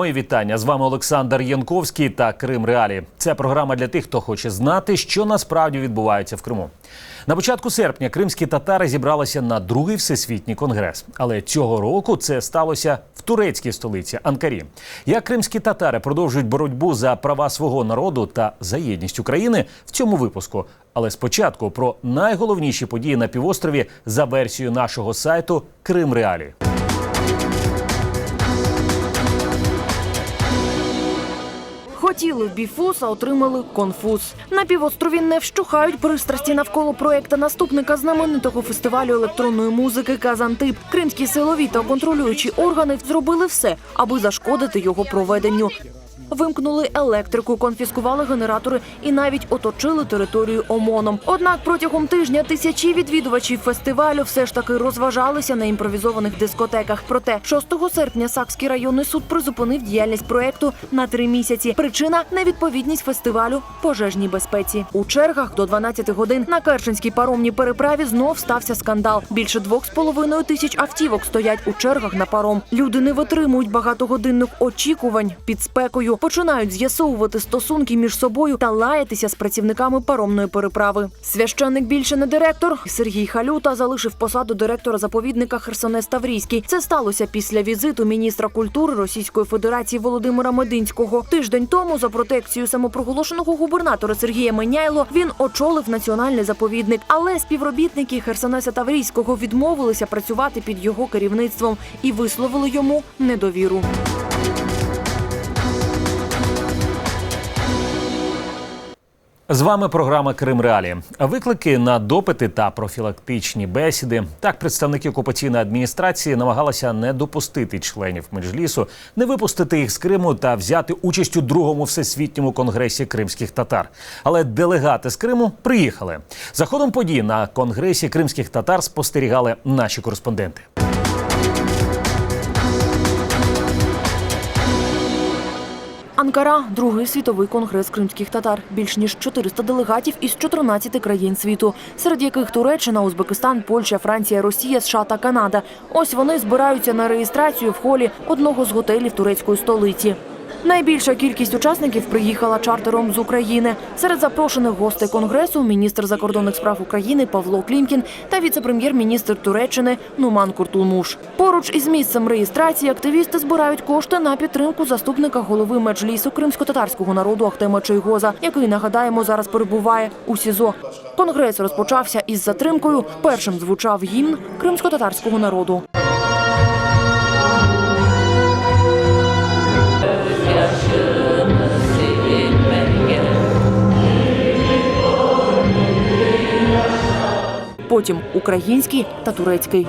Мої вітання з вами Олександр Янковський та Крим Реалі. Це програма для тих, хто хоче знати, що насправді відбувається в Криму. На початку серпня кримські татари зібралися на другий всесвітній конгрес, але цього року це сталося в турецькій столиці Анкарі. Як кримські татари продовжують боротьбу за права свого народу та за єдність України в цьому випуску. Але спочатку про найголовніші події на півострові за версією нашого сайту Крим Реалі. Хотіли біфус, а отримали конфуз. На півострові не вщухають пристрасті навколо проекта наступника знаменитого фестивалю електронної музики Казантип. Кримські силові та контролюючі органи зробили все, аби зашкодити його проведенню. Вимкнули електрику, конфіскували генератори і навіть оточили територію ОМОНом. Однак протягом тижня тисячі відвідувачів фестивалю все ж таки розважалися на імпровізованих дискотеках. Проте 6 серпня Сакський районний суд призупинив діяльність проекту на три місяці. Причина невідповідність фестивалю пожежній безпеці. У чергах до 12 годин на Керченській паромній переправі знов стався скандал. Більше двох з половиною тисяч автівок стоять у чергах на паром. Люди не витримують багатогодинних очікувань під спекою, починають з'ясовувати стосунки між собою та лаятися з працівниками паромної переправи. Священник більше не директор. Сергій Халюта залишив посаду директора заповідника Херсонес Таврійський. Це сталося після візиту міністра культури Російської Федерації Володимира Мединського. Тиждень тому за протекцією самопроголошеного губернатора Сергія Меняйло він очолив національний заповідник. Але співробітники Херсонеса Таврійського відмовилися працювати під його керівництвом і висловили йому недовіру. З вами програма Крим Реалі. Виклики на допити та профілактичні бесіди. Так, представники окупаційної адміністрації намагалися не допустити членів меджлісу, не випустити їх з Криму та взяти участь у другому всесвітньому конгресі кримських татар. Але делегати з Криму приїхали. За ходом подій на конгресі кримських татар спостерігали наші кореспонденти. Анкара другий світовий конгрес кримських татар. Більш ніж 400 делегатів із 14 країн світу, серед яких Туреччина, Узбекистан, Польща, Франція, Росія, США та Канада. Ось вони збираються на реєстрацію в холі одного з готелів турецької столиці. Найбільша кількість учасників приїхала чартером з України. Серед запрошених гостей конгресу міністр закордонних справ України Павло Клімкін та віце-прем'єр-міністр Туреччини Нуман Куртулмуш. Поруч із місцем реєстрації активісти збирають кошти на підтримку заступника голови меджлісу кримсько-татарського народу Ахтема Чайгоза, який нагадаємо зараз перебуває у СІЗО. Конгрес розпочався із затримкою. Першим звучав гімн кримсько-татарського народу. Потім український та турецький.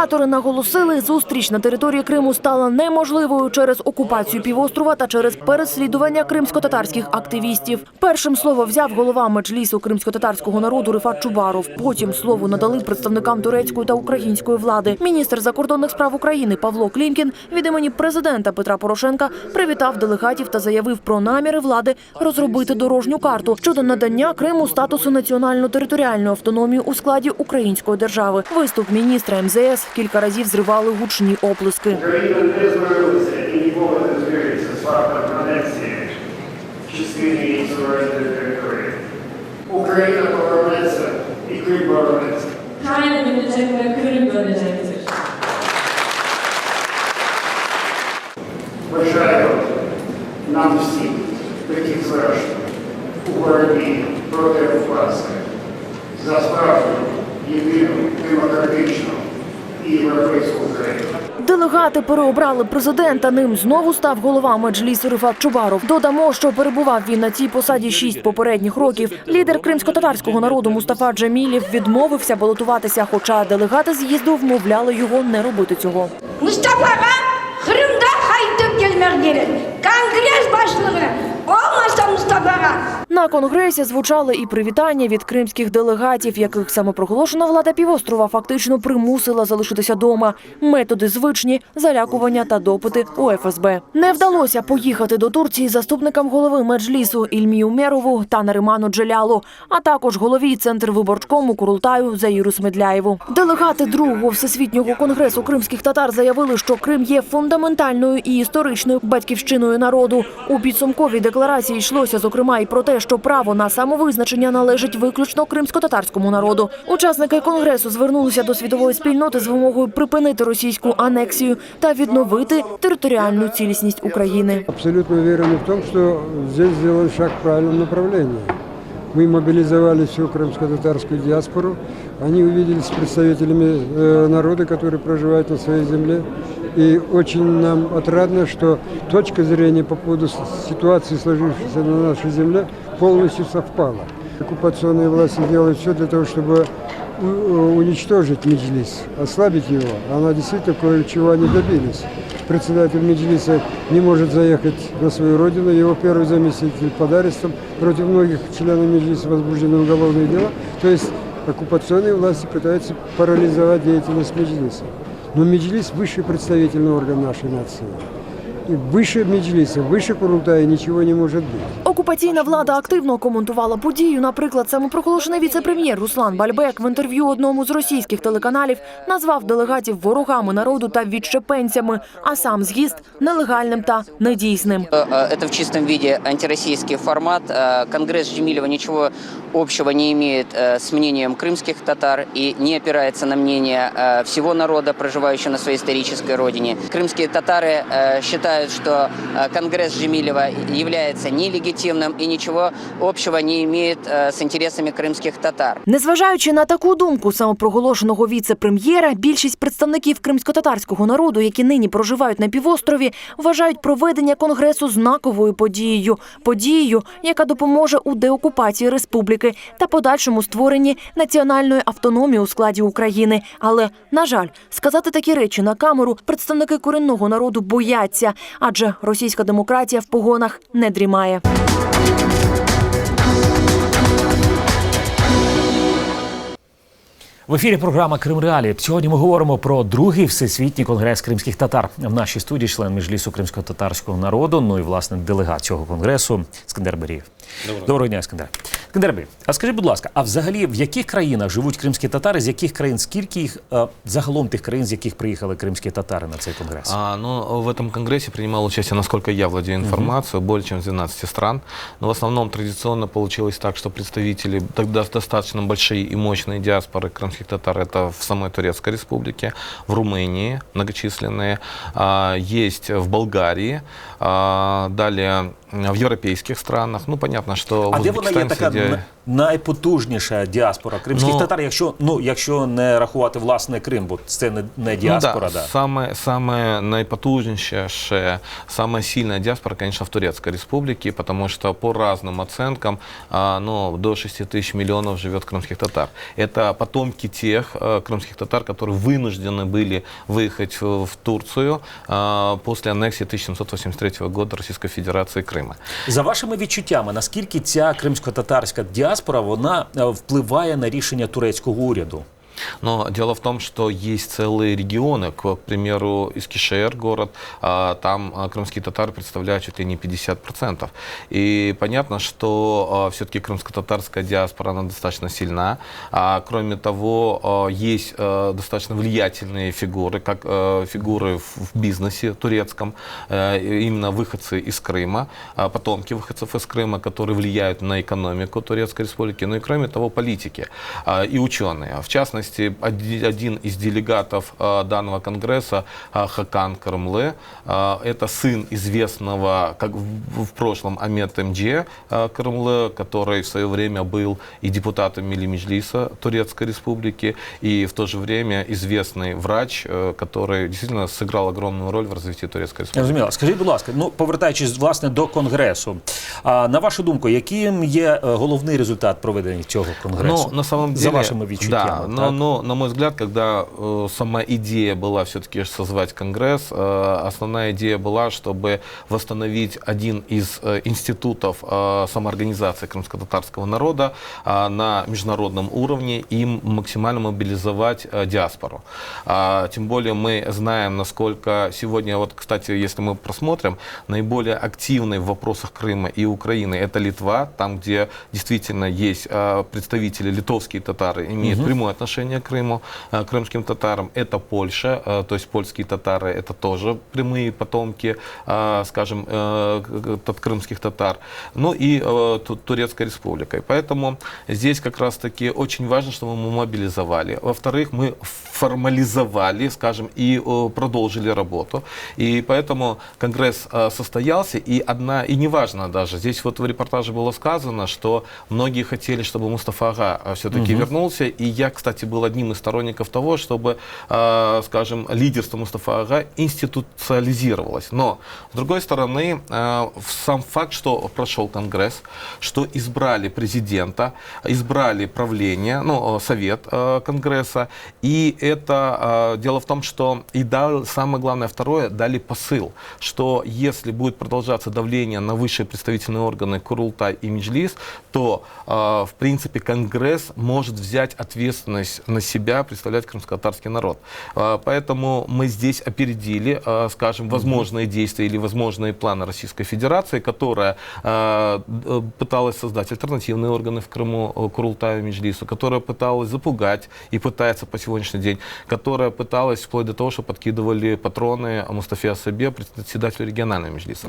Організатори наголосили, зустріч на території Криму стала неможливою через окупацію півострова та через переслідування кримсько-татарських активістів. Першим слово взяв голова меджлісу кримсько-татарського народу Рифат Чубаров. Потім слово надали представникам турецької та української влади. Міністр закордонних справ України Павло Клімкін від імені президента Петра Порошенка привітав делегатів та заявив про наміри влади розробити дорожню карту щодо надання Криму статусу національно-територіальної автономії у складі української держави. Виступ міністра МЗС кілька разів зривали гучні оплески. Україна не змирилася і ніколи не змириться з фактом анексії частини її суверенної території. Україна повернеться і Крим повернеться. Ukrayna dönecek Kırım dönecektir. Бажаю нам всім таких звершень у боротьбі проти окупації за справжню, Делегати переобрали президента. Ним знову став голова меджлісу Рифат Чубаров. Додамо, що перебував він на цій посаді шість попередніх років. Лідер кримсько-татарського народу Мустафа Джемілів відмовився балотуватися, хоча делегати з'їзду вмовляли його не робити цього. Мустафаға Қырымда қайтып келмек керек. Конгресс басшылығы болмаса Мустафаға На конгресі звучали і привітання від кримських делегатів, яких самопроголошена влада півострова фактично примусила залишитися дома. Методи звичні, залякування та допити у ФСБ. Не вдалося поїхати до Турції заступникам голови меджлісу Ільмію Мерову та Нариману Джелялу, а також голові центр виборчкому Курултаю Заїру Смедляєву. Делегати другого всесвітнього конгресу кримських татар заявили, що Крим є фундаментальною і історичною батьківщиною народу. У підсумковій декларації йшлося зокрема і про те, що право на самовизначення належить виключно кримсько-татарському народу. Учасники конгресу звернулися до світової спільноти з вимогою припинити російську анексію та відновити територіальну цілісність України. Абсолютно уверены в том, что здесь сделан шаг в правильном направлении. Мы мобилизовали всю крымско-татарскую диаспору. Они увиделись с представителями э, народа, который проживает на своей земле. И очень нам отрадно, что точка зрения по поводу ситуации, сложившейся на нашей земле, полностью совпала. Оккупационные власти делают все для того, чтобы э, уничтожить Меджлис, ослабить его. Она действительно кое-чего они добились. Председатель Меджлиса не может заехать на свою родину. Его первый заместитель под арестом. Против многих членов Меджлиса возбуждены уголовные дела. То есть оккупационные власти пытаются парализовать деятельность Меджлиса. Но Меджлис – высший представительный орган нашей нации. И выше Меджлиса, выше Курултая ничего не может быть. Окупаційна влада активно коментувала подію. Наприклад, самопроголошений віце-прем'єр Руслан Бальбек в інтерв'ю одному з російських телеканалів назвав делегатів ворогами народу та відщепенцями, а сам з'їзд нелегальним та недійсним. Э, Это в чистом виде антироссийский формат. Э, Конгресс Жемилева ничего общего не имеет э, с мнением крымских татар и не опирается на мнение э, всего народа, проживающего на своей исторической родине. Крымские татары э, считают, что э, Конгресс Жемилева является нелегитимным и ничего общего не имеет э, с интересами крымских татар. Незважаючи на таку думку самопроголошеного віце-прем'єра, більшість представників кримсько-татарського народу, які нині проживають на півострові, вважають проведення конгресу знаковою подією, подією, яка допоможе у деокупації республіки та подальшому створенні національної автономії у складі України. Але на жаль, сказати такі речі на камеру представники корінного народу бояться, адже російська демократія в погонах не дрімає. В ефірі програма Крим Реалі. Сьогодні ми говоримо про другий всесвітній конгрес кримських татар. В нашій студії член міжлісу кримсько-татарського народу. Ну і власне делегат цього конгресу Скандер Берієв. Доброго, дня, Скандер. Скандер Берієв, а скажіть, будь ласка, а взагалі в яких країнах живуть кримські татари? З яких країн? Скільки їх е, загалом тих країн, з яких приїхали кримські татари на цей конгрес? А, ну, в этом конгрессе принимал участие, насколько я владею информацией, более чем с 12 стран. Но в основном традиционно получилось так, что представители тогда достаточно большие и мощные диаспоры крымских татар это в самой Турецкой республике, в Румынии многочисленные, а, есть в Болгарии, а, далее м, в европейских странах. Ну, понятно, что в А де вона є Узбекистане така среди- на- найпотужніша діаспора кримських Ну- татар, якщо ну якщо не рахувати власне Крим, бо це не, не діаспора, ну, да, да. Самая, самая наипотужнейшая, самая сильная диаспора, конечно, в Турецкой республике, потому что по разным оценкам а, ну, до 6 тысяч миллионов живет крымских татар. Это потомки тех э, крымских татар, которые вынуждены были выехать в, в Турцию а, после аннексии 1783 года Российской Федерации Крыма. За вашими відчуттями, наскільки ця кримсько-татарська діаспора вона е, впливає на рішення турецького уряду? Но дело в том, что есть целые регионы, к примеру, Искишер город, а, там а, крымские татары представляют чуть ли не 50%. И понятно, что все-таки крымско-татарская диаспора, она достаточно сильна. А, Кроме того, а, есть а, достаточно влиятельные фигуры, как а, фигуры в бизнесе турецком, э, именно выходцы из Крыма, а, потомки выходцев из Крыма, которые влияют на экономику Турецкой Республики, ну и кроме того политики а, и ученые. В частности, оди- один из делегатов а, данного конгресса, а, Хакан Кармлы, а, это сын известного, как в, в прошлом, Амет МД а, Кармлы, который в свое время был и депутатом Милимиджлиса Турецкой Республики, и в то же время известный врач, э, который действительно сыграл огромную роль в развитии Турецкой Республики. Я Розуміло. Скажіть, будь ласка, ну повертаючись власне до конгресу, А на вашу думку, яким є е, головний результат проведення цього конгресу? Ну, на самом деле, за вашими відчуттями. Да, но, так? но, на мой взгляд, когда э, сама идея была все-таки созвать Конгресс, э, основная идея была, чтобы восстановить один из э, институтов э, самоорганизации крымско-татарского народа э, на международном уровне и м- максимально мобилизовать э, диаспору. А, тем более мы знаем, насколько сегодня, вот, кстати, если мы просмотрим, наиболее активной в вопросах Крыма и Украины это Литва, там, где действительно есть э, представители литовские татары, имеют прямое отношение к Крыму, э, крымским татарам. Это Польша, э, то есть польские татары, это тоже прямые потомки, э, скажем, крымских татар. Ну и Ту- Турецкая республика. И поэтому здесь как раз-таки очень важно, чтобы мы мобилизовали. Во-вторых, мы формализовали, скажем, и продолжили работу. И поэтому Конгресс состоялся, и одна, и неважно даже, здесь вот в репортаже было сказано, что многие хотели, чтобы Мустафа Ага все-таки вернулся, и я, кстати, был одним из сторонников того, чтобы, э, скажем, лидерство Мустафа Ага институциализировалось. Но, с другой стороны, э, сам факт, что прошел Конгресс, что избрали президента, избрали правление, ну, э, совет Конгресса, и это дело в том, что и дал, самое главное, второе, дали посыл, что если будет продолжаться давление на высшие представительные органы Курултай и Меджлис, то, э, в принципе, Конгресс может взять ответственность на себя, представлять крымско-татарский народ. Э, Поэтому мы здесь опередили, э, скажем, возможные действия или возможные планы Российской Федерации, которая э, э, пыталась создать альтернативные органы в Крыму, э, Курултаю Меджлису, которая пыталась запугать и пытается по сегодняшний день, которая пыталась вплоть до того, что подкидывали патроны Мустафе Асабе, председателю регионального Меджлиса.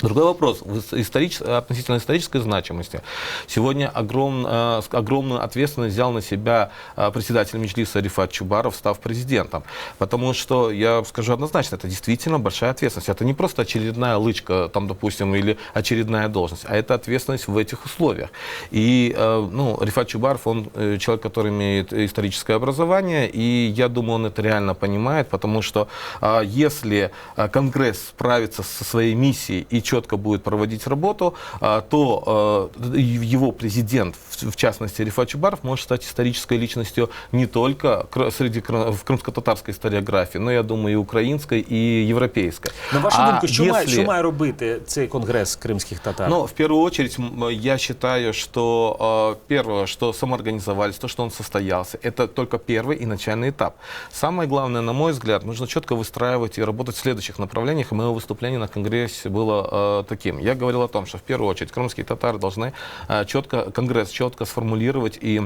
Другой вопрос историч- относительно исторической значимости. Сегодня огром- э, огромную ответственность взял на себя э, председатель Меджлиса Рифат Чубаров, став президентом. Потому что, я скажу однозначно, это действительно большая ответственность. Это не просто очередная лычка, там, допустим, или очередная должность, а это ответственность в этих условиях. И э, ну, Рифат Чубаров, он э, человек, который имеет историческое образование, и я думаю, он это реально понимает, потому что а, если а, Конгресс справится со своей миссией и четко будет проводить работу, а, то и его президент, в частности Рифат Чубаров, может стать исторической личностью не только кр- среди кр- в крымско-татарской историографии, но, я думаю, и украинской, и европейской. На вашу А думку, що, має, если- що має робити цей конгрес кримських татар? ну, в первую очередь, м, я считаю, что э, первое, что самоорганизовались, то, что он состоялся, это только первый и начальный этап. Самое главное, на мой взгляд, нужно четко выстраивать и работать в следующих направлениях. И мое выступление на Конгрессе было э, таким. Я говорил о том, что в первую очередь крымские татары должны э, четко, Конгресс четко сформулировать и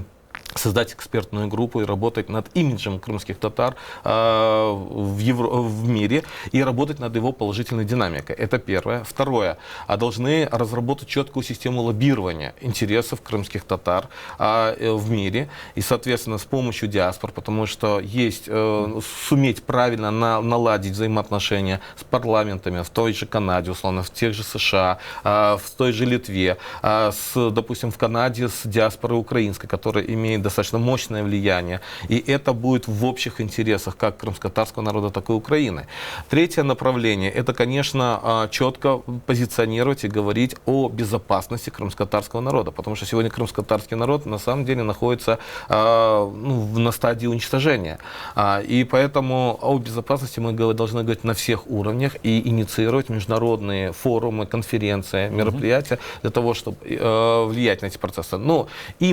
создать экспертную группу и работать над имиджем крымских татар э, в, Евро- в мире и работать над его положительной динамикой. Это первое. Второе. А должны разработать четкую систему лоббирования интересов крымских татар а, э, в мире и, соответственно, с помощью диаспор, потому что есть э, суметь правильно на- наладить взаимоотношения с парламентами в той же Канаде, условно, в тех же США, а, в той же Литве, а, с, допустим, в Канаде с диаспорой украинской, которая имеет достаточно мощное влияние. И это будет в общих интересах как крымско-татарского народа, так и Украины. Третье направление – это, конечно, а, четко позиционировать и говорить о безопасности крымско-татарского народа, потому что сегодня крымско-татарский народ на самом деле находится а, ну, на стадии уничтожения. А, И поэтому о безопасности мы должны говорить на всех уровнях и инициировать международные форумы, конференции, мероприятия для того, чтобы э, влиять на эти процессы. Ну и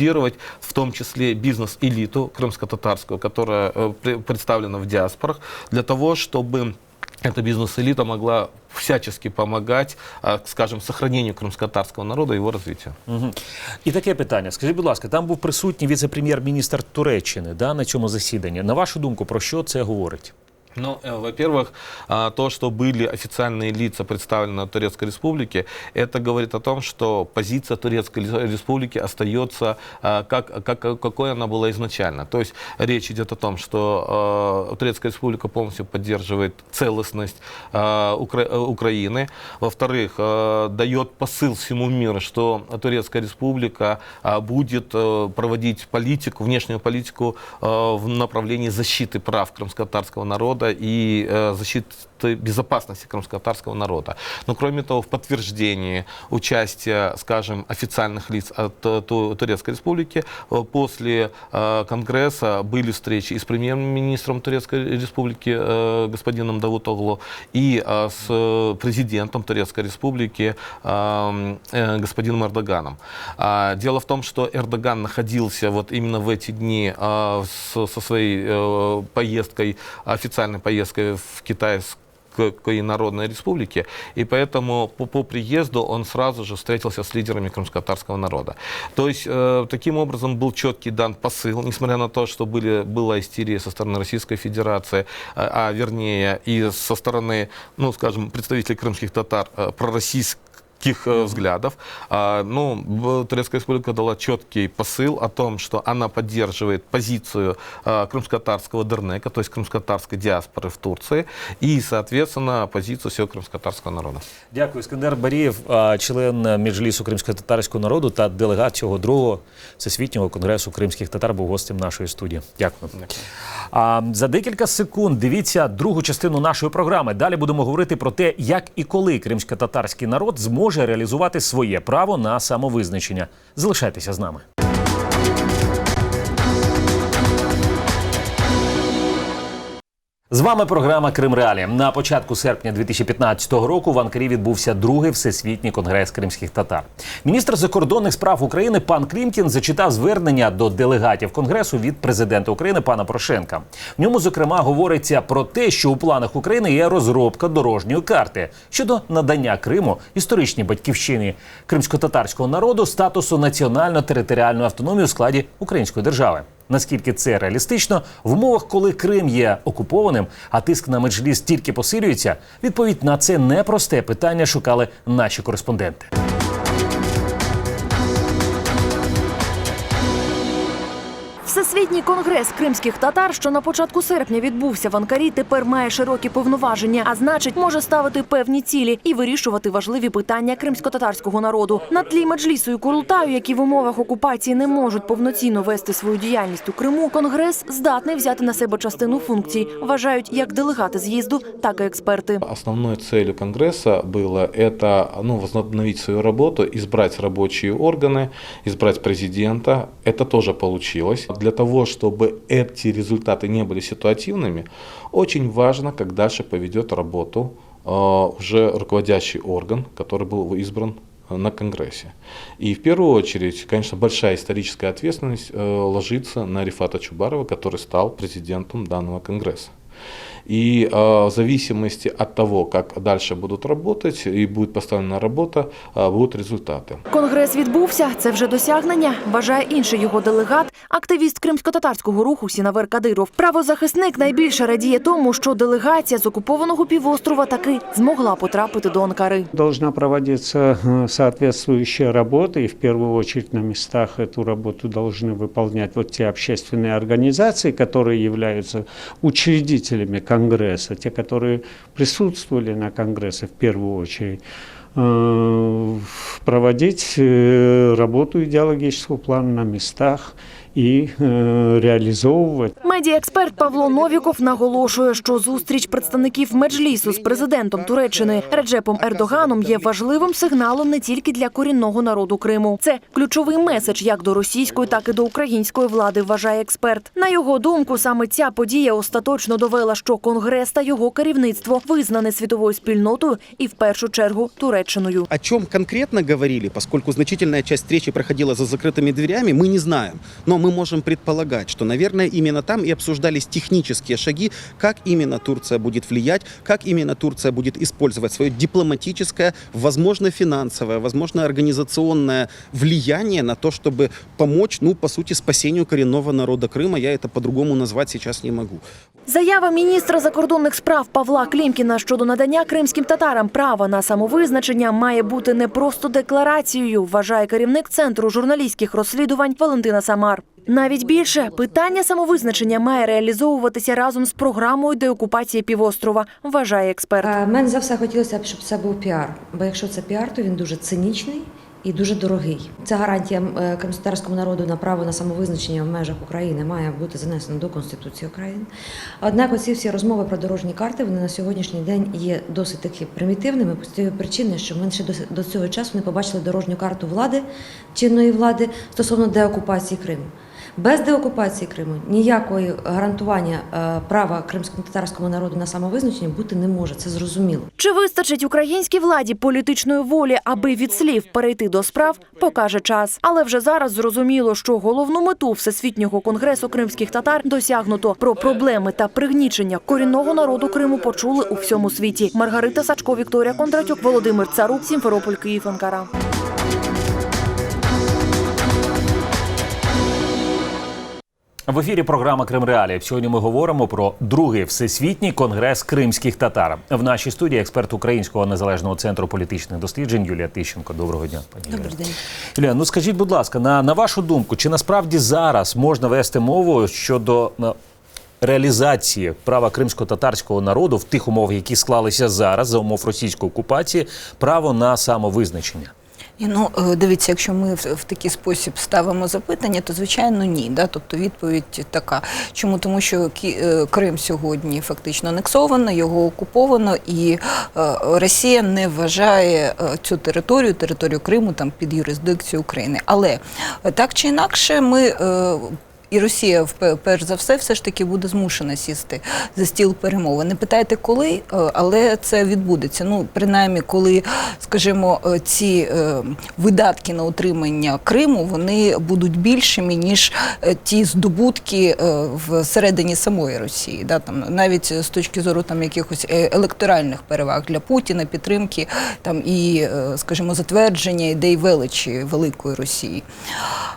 мобилизировать в том числе бизнес-элиту крымско-татарскую, которая э, пре- представлена в диаспорах, для того, чтобы эта бизнес-элита могла всячески помогать, а, скажем, сохранению крымско-татарского народа и его развитию. Мгм. І таке питання. Скажіть, будь ласка, там був присутній віце-прем'єр-міністр Туреччини да, на цьому засіданні. На вашу думку, про що це говорить? Ну, э, во-первых, а, то, что были официальные лица представлены Турецкой Республике, это говорит о том, что позиция Турецкой Республики остается а, как, как, какой она была изначально. То есть речь идет о том, что э, Турецкая Республика полностью поддерживает целостность Укра- Украины. Во-вторых, дает посыл всему миру, что Турецкая Республика а, будет э, проводить политику, внешнюю политику в направлении защиты прав крымско-татарского народа и э, защиты безопасности крымско-татарского народа. Но кроме того, в подтверждении участия, скажем, официальных лиц от э, Ту- Турецкой Республики э, после э, Конгресса были встречи и с премьер-министром Турецкой Республики господином Давутоглу и с президентом Турецкой Республики э, э, господином Эрдоганом. А, Дело в том, что Эрдоган находился вот именно в эти дни с- со своей поездкой, официальной поездкой в Китайскую Народной Республики, и поэтому по, по приезду он сразу же встретился с лидерами крымско-татарского народа. То есть э, таким образом был четкий дан посыл, несмотря на то, что были, была истерия со стороны Российской Федерации, а, а вернее и со стороны, ну, скажем, представителей крымских татар э, пророссийских таких э, взглядов. А, ну, в- Турецкая республика дала четкий посыл о том, что она поддерживает позицию э, крымско-татарского Дернека, то есть крымско-татарской диаспоры в Турции, и, соответственно, позицию всего крымско-татарского народа. Дякую, Іскандер Барієв, а, член Меджлісу кримсько-татарського народу та делегат цього другого всесвітнього конгресу кримських татар був гостем нашої студії. Дякую. А за декілька секунд дивіться другу частину нашої програми. Далі будемо говорити про те, як і коли кримсько-татарський народ зможе реалізувати своє право на самовизначення. Залишайтеся з нами. З вами програма Крим Реалі. На початку серпня 2015 року в Анкарі відбувся другий всесвітній конгрес кримських татар. Міністр закордонних справ України пан Клімкін зачитав звернення до делегатів конгресу від президента України пана Порошенка. В ньому зокрема говориться про те, що у планах України є розробка дорожньої карти щодо надання Криму історичній батьківщині кримсько-татарського народу статусу національно-територіальної автономії у складі української держави. Наскільки це реалістично в умовах, коли Крим є окупованим, а тиск на меджліс тільки посилюється, відповідь на це непросте питання шукали наші кореспонденти. Всесвітній конгрес кримських татар, що на початку серпня відбувся в Анкарі, тепер має широкі повноваження, а значить, може ставити певні цілі і вирішувати важливі питання кримсько-татарського народу. На тлі меджлісу і Курултаю, які в умовах окупації не можуть повноцінно вести свою діяльність у Криму, конгрес здатний взяти на себе частину функцій, вважають як делегати з'їзду, так і експерти. Основной целью Конгресса было это ну, возобновить свою работу, избрать рабочие органы, избрать президента. Это тоже получилось. Для того, чтобы эти результаты не были ситуативными, очень важно, как дальше поведет работу э, уже руководящий орган, который был избран э, на Конгрессе. И в первую очередь, конечно, большая историческая ответственность э, ложится на Рифата Чубарова, который стал президентом данного Конгресса. И э, в зависимости от того, как дальше будут работать и будет поставлена работа, э, будут результаты. Конгрес відбувся. Це вже досягнення. Вважає інший його делегат, активіст кримсько-татарського руху Сінавер Кадиров. Правозахисник найбільше радіє тому, що делегація з окупованого півострова таки змогла потрапити до Анкари. Должна проводиться э, соответствующая работа, и в первую очередь на местах эту работу должны выполнять вот те общественные организации, которые являются учредителями Конгресса, те, которые присутствовали на Конгрессе в первую очередь э, проводить э, работу идеологического плана на местах и э, реализовывать Медіаексперт Павло Новіков наголошує, що зустріч представників меджлісу з президентом Туреччини Реджепом Ердоганом є важливим сигналом не тільки для корінного народу Криму. Це ключовий меседж як до російської, так і до української влади. Вважає експерт. На його думку, саме ця подія остаточно довела, що конгрес та його керівництво визнане світовою спільнотою і в першу чергу Туреччиною. О чем конкретно говорили, поскольку значительная часть встречи проходила за закрытыми дверями, мы не знаем. Но мы можем предполагать, что, наверное, именно там и обсуждались технические шаги, как именно Турция будет влиять, как именно Турция будет использовать свое дипломатическое, возможно, финансовое, возможно, организационное влияние на то, чтобы помочь, ну, по сути, спасению коренного народа Крыма. Я это по-другому назвать сейчас не могу. Заява міністра закордонних справ Павла Клімкіна щодо надання кримським татарам права на самовизначення має бути не просто декларацією, вважає керівник центру журналістських розслідувань Валентина Самар. Навіть більше питання самовизначення має реалізовуватися разом з програмою деокупації півострова, вважає експерт. Е, Мене за все хотілося б, щоб це був піар. Бо якщо це піар, то він дуже цинічний і дуже дорогий. Ця гарантія е, кримськотарському народу на право на самовизначення в межах України має бути занесена до Конституції України. Однак, оці всі розмови про дорожні карти вони на сьогоднішній день є досить таки примітивними з тієї причини, що ми ще до цього часу не побачили дорожню карту влади чинної влади стосовно деокупації Криму. Без деокупації Криму ніякої гарантування е, права кримсько-татарському народу на самовизначення бути не може. Це зрозуміло. Чи вистачить українській владі політичної волі, аби від слів перейти до справ, покаже час. Але вже зараз зрозуміло, що головну мету всесвітнього конгресу кримських татар досягнуто. Про проблеми та пригнічення корінного народу Криму почули у всьому світі. Маргарита Сачко, Вікторія Кондратюк, Володимир Царук, Сімферополь, Київ, Анкара. В ефірі програма Крим Реалії. Сьогодні ми говоримо про другий всесвітній конгрес кримських татар. В нашій студії експерт Українського незалежного центру політичних досліджень Юлія Тищенко. Доброго дня, пані Юлія. Добрий день. Юлія, ну скажіть, будь ласка, на, на вашу думку, чи насправді зараз можна вести мову щодо е, реалізації права кримсько-татарського народу в тих умовах, які склалися зараз за умов російської окупації, право на самовизначення? Ну, е, дивіться, якщо ми в, такий спосіб ставимо запитання, то звичайно ні. Да? Тобто відповідь така. Чому? Тому що е, Крим сьогодні фактично анексовано, його окуповано, і е, Росія не вважає цю територію, територію Криму там під юрисдикцію України. Але так чи інакше, ми. І Росія перш за все все ж таки буде змушена сісти за стіл перемови. Не питайте коли, е, але це відбудеться. Ну принаймні, коли, скажімо, е, ці е, видатки на утримання Криму вони будуть більшими ніж ті здобутки всередині самої Росії. Да, там навіть з точки зору там якихось електоральних переваг для Путіна, підтримки там і, скажімо, затвердження ідей величі великої Росії.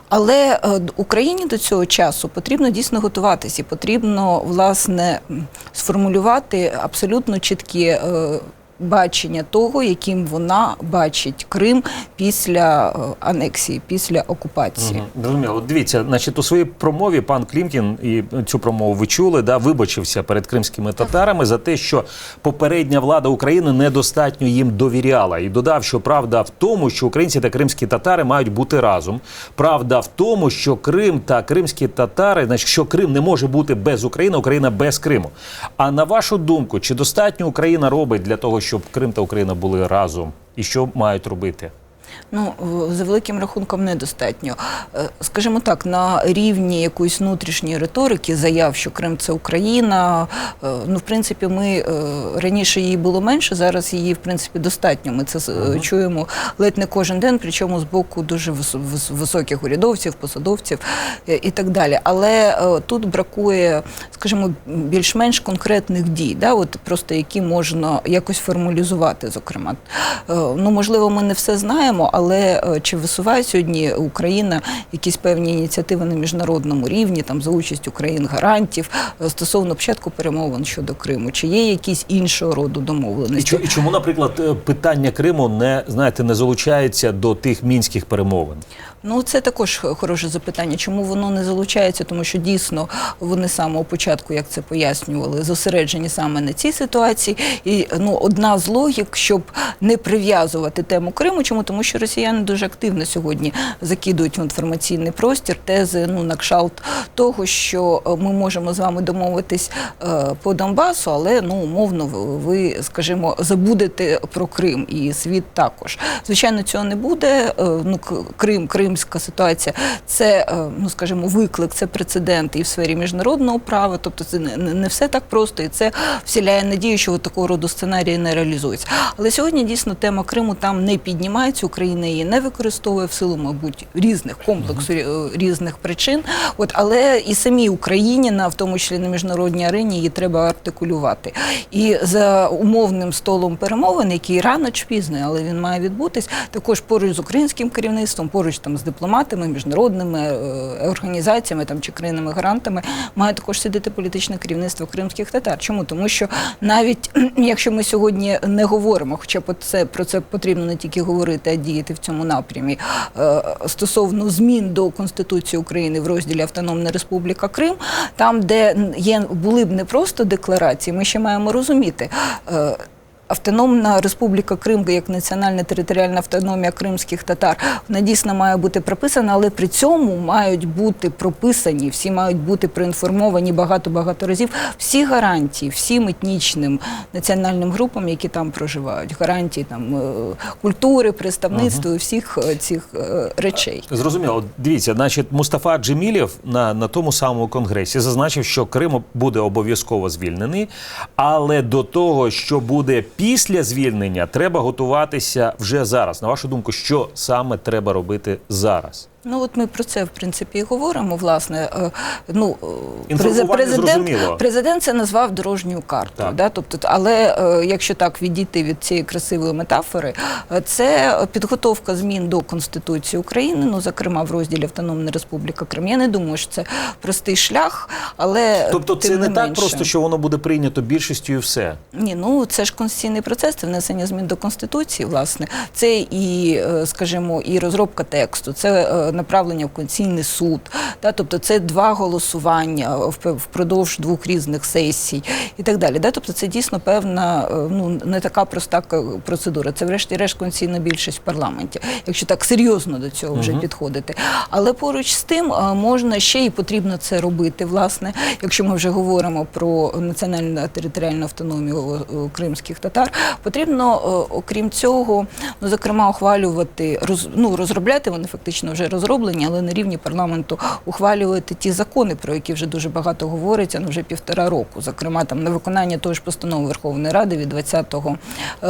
Але Україні до цього часу потрібно дійсно готуватися, потрібно власне сформулювати абсолютно чіткі. Бачення того, яким вона бачить Крим після е, анексії, після окупації. Зрозуміло. От Дивіться, значить, у своїй промові пан Клімкін, і цю промову ви чули, да, вибачився перед кримськими татарами за те, що попередня влада України недостатньо їм довіряла. І додав, що правда в тому, що українці та кримські татари мають бути разом. Правда в тому, що Крим та кримські татари, значить, що Крим не може бути без України, Україна без Криму. А на вашу думку, чи достатньо Україна робить для того, щоб Крим та Україна були разом? І що мають робити? Ну, за великим рахунком недостатньо. Е, Скажімо так, на рівні якоїсь внутрішньої риторики, заяв, що Крим це Україна. е, Ну, в принципі, ми е, раніше її було менше, зараз її в принципі достатньо. Ми це е, чуємо ледь не кожен день, причому з боку дуже вис- вис- високих урядовців, посадовців і так далі. Але тут бракує, скажімо, більш-менш конкретних дій, да, от просто які можна якось формалізувати, зокрема. Ну, можливо, ми не все знаємо, але е, чи висуває сьогодні Україна якісь певні ініціативи на міжнародному рівні, там за участю країн гарантів е, стосовно початку перемовин щодо Криму? Чи є якісь іншого роду домовленості? і чому, наприклад, е, питання Криму не знаєте, не залучається до тих мінських перемовин? Ну, це також хороше запитання. Чому воно не залучається? Тому що дійсно вони самого початку, як це пояснювали, зосереджені саме на цій ситуації. І ну, одна з логік, щоб не прив'язувати тему Криму. Чому? Тому що росіяни дуже активно сьогодні закидують в інформаційний простір тези ну, на кшалт того, що е, ми можемо з вами домовитись е, по Донбасу, але ну, умовно ви- скажімо, забудете про Крим і світ також. Звичайно, цього не буде. Е, Ну, К- Крим, кримська ситуація це, е, ну скажімо, виклик, це прецедент і в сфері міжнародного права. Тобто це не, не все так просто, і це вселяє надію, що от такого роду сценарії не реалізуються. Але сьогодні дійсно тема Криму там не піднімається. Україна її не використовує в силу, мабуть, різних комплексу е, різних причин. От але і самій Україні, на в тому числі на міжнародній арені, її треба артикулювати. І за умовним столом перемовин, який рано чи пізно, але він має відбутись, також поруч з українським керівництвом, поруч там з дипломатами, міжнародними е, організаціями там чи країнами-гарантами, має також сидіти політичне керівництво кримських татар. Чому? Тому що навіть якщо ми сьогодні не говоримо, хоча про це про це потрібно не тільки говорити, а діяти в цьому напрямі е, стосовно змін до Конституції України в розділі Автономна Республіка Крим, там, де є були б не просто декларації, ми ще маємо розуміти. Автономна Республіка Крим як національна територіальна автономія кримських татар, вона дійсно має бути прописана, але при цьому мають бути прописані, всі мають бути проінформовані багато-багато разів всі гарантії, всім етнічним національним групам, які там проживають, гарантії там е, культури, представництва і всіх е, цих е, речей. Зрозуміло. Дивіться, значить, Мустафа Джемілєв на, на тому самому конгресі зазначив, що Крим буде обов'язково звільнений, але до того, що буде після звільнення, треба готуватися вже зараз. На вашу думку, що саме треба робити зараз? Ну от ми про це в принципі і говоримо. Власне, Е, ну е, президент, президент це назвав дорожньою картою. Да? Тобто, але е, якщо так відійти від цієї красивої метафори, це підготовка змін до Конституції України, ну зокрема в розділі Автономна Республіка Крим. Я не думаю, що це простий шлях, але Тобто, тим це не, так менше. просто, що воно буде прийнято більшістю і все. Ні, ну це ж конституційний процес, це внесення змін до конституції. Власне, це і, скажімо, і розробка тексту, це направлення в Конституційний суд. Да, тобто це два голосування впродовж двох різних сесій і так далі. Да, тобто це дійсно певна, е, ну не така проста процедура. Це, врешті-решт, конституційна більшість в парламенті, якщо так серйозно до цього вже підходити. Але поруч з тим е, можна ще і потрібно це робити. Власне, якщо ми вже говоримо про національну територіальну автономію е, кримських татар, потрібно, е, окрім цього, ну зокрема, ухвалювати роз, ну, розробляти вони фактично вже розроблені, але на рівні парламенту ухвалювати ті закони, про які вже дуже багато говориться, ну вже півтора року. Зокрема, там на виконання того ж постанови Верховної Ради від 20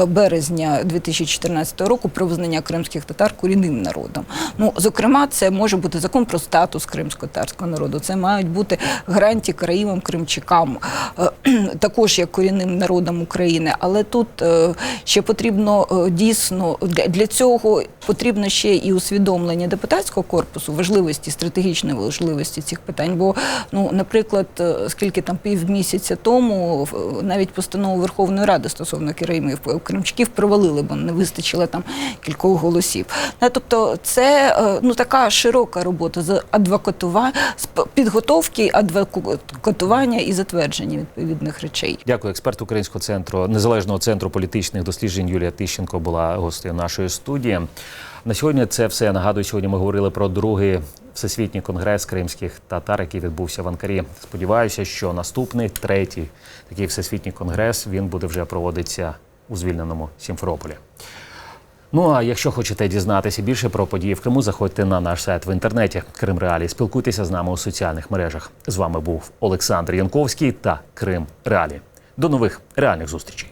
березня 2014 року про визнання кримських татар корінним народом. Ну, зокрема, це може бути закон про статус кримсько-татарського народу. Це мають бути гарантії караїмам, кримчакам, е, також як корінним народам України. Але тут е, ще потрібно е, дійсно для цього потрібно ще і усвідомлення депутатського корпусу важливості, стратегічної важливості цих питань. Бо, ну, наприклад, е, скільки там півмісяця тому навіть постанову Верховної Ради стосовно кереймів кримчаків провалили, бо не вистачило там кількох голосів. Е, Тобто, це е, ну така широка робота з адвокатува з підготовки, адвокатування і затвердження відповідних речей. Дякую, експерт Українського центру незалежного центру політичних досліджень Юлія Тищенко була гостею нашої студії. На сьогодні це все. Нагадую, сьогодні ми говорили про другий всесвітній конгрес кримських татар, який відбувся в Анкарі. Сподіваюся, що наступний третій такий всесвітній конгрес він буде вже проводитися у звільненому Сімферополі. Ну а якщо хочете дізнатися більше про події в Криму, заходьте на наш сайт в інтернеті Крим Реалії. Спілкуйтеся з нами у соціальних мережах. З вами був Олександр Янковський та Крим Реалії. До нових реальних зустрічей.